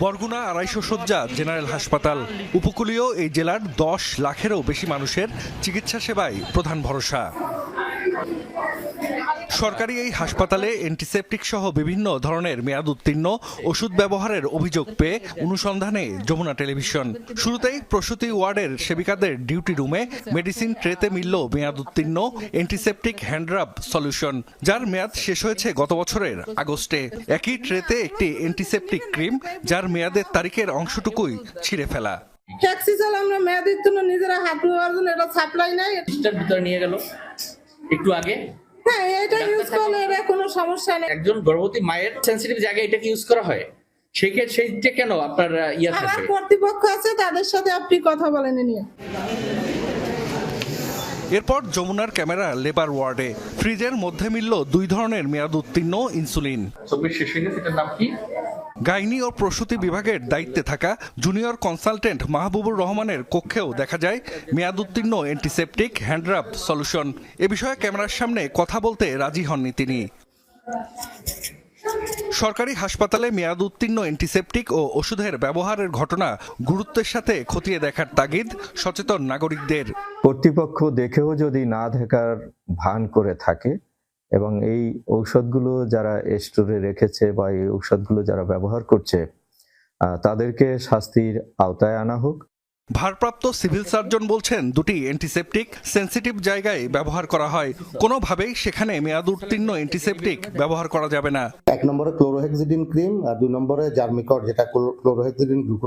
বরগুনা আড়াইশো শয্যা জেনারেল হাসপাতাল। উপকূলীয় এই জেলার দশ লাখেরও বেশি মানুষের চিকিৎসা সেবাই প্রধান ভরসা। সরকারি এই হাসপাতালে অ্যান্টিসেপটিক সহ বিভিন্ন ধরনের মেয়াদ উত্তীর্ণ ওষুধ ব্যবহারের অভিযোগ পেয়ে অনুসন্ধানে যমুনা টেলিভিশন। শুরুতেই প্রসূতি ওয়ার্ডের সেবিকাদের ডিউটি রুমে মেডিসিন ট্রেতে মিলল মেয়াদ উত্তীর্ণ অ্যান্টিসেপটিক হ্যান্ডরাব সলিউশন যার মেয়াদ শেষ হয়েছে গত বছরের আগস্টে। একই ট্রেতে একটি অ্যান্টিসেপটিক ক্রিম যার মেয়াদের তারিখের অংশটুকুই ছিঁড়ে ফেলা। ট্যাক্সি চাল আমরা মেয়াদের জন্য নিজেরা হাত জন্য এটা সাপ্লাই নাই ভিতরে নিয়ে গেল। একটু আগে? হ্যাঁ এটা ইউজ করলে এটা কোনো সমস্যা নেই। একজন গর্ভবতী মায়ের সেন্সিটিভ জায়গায় এটাকে ইউজ করা হয়? সেই ক্ষেত্রে সেইটা কেন আপনার ইয়া আমার কর্তৃপক্ষ আছে তাদের সাথে আপনি কথা বলেন নিয়ে এরপর যমুনার ক্যামেরা লেবার ওয়ার্ডে। ফ্রিজের মধ্যে মিলল দুই ধরনের মেয়াদ উত্তীর্ণ ইনসুলিন। চব্বিশ শেষ হয়ে গেছে এটার নাম কি? গাইনি ও প্রসূতি বিভাগের দায়িত্বে থাকা জুনিয়র কনসালটেন্ট মাহবুবুর রহমানের কক্ষেও দেখা যায় মেয়াদ উত্তীর্ণ অ্যান্টিসেপটিক হ্যান্ডরাব সলিউশন এ বিষয়ে ক্যামেরার সামনে কথা বলতে রাজি হননি তিনি। সরকারি হাসপাতালে মেয়াদ উত্তীর্ণ অ্যান্টিসেপটিক ও ওষুধের ব্যবহারের ঘটনা গুরুত্বের সাথে খতিয়ে দেখার তাগিদ সচেতন নাগরিকদের। কর্তৃপক্ষ দেখেও যদি না দেখার ভান করে থাকে এবং এই ঔষধগুলো যারা স্টোরে রেখেছে বা এই ঔষধগুলো যারা ব্যবহার করছে তাদেরকে শাস্তির আওতায় আনা হোক। ভারপ্রাপ্ত সিভিল সার্জন বলছেন দুটি অ্যান্টিসেপটিক সেন্সিটিভ জায়গায় ব্যবহার করা হয়। কোনোভাবেই সেখানে মেয়াদ উত্তীর্ণ অ্যান্টিসেপটিক ব্যবহার করা যাবে না। এক নম্বরে ক্লোরোহেক্সিডিন ক্রিম আর দুই নম্বরে জার্মিকট যেটা ক্লোরোহেক্সিডিন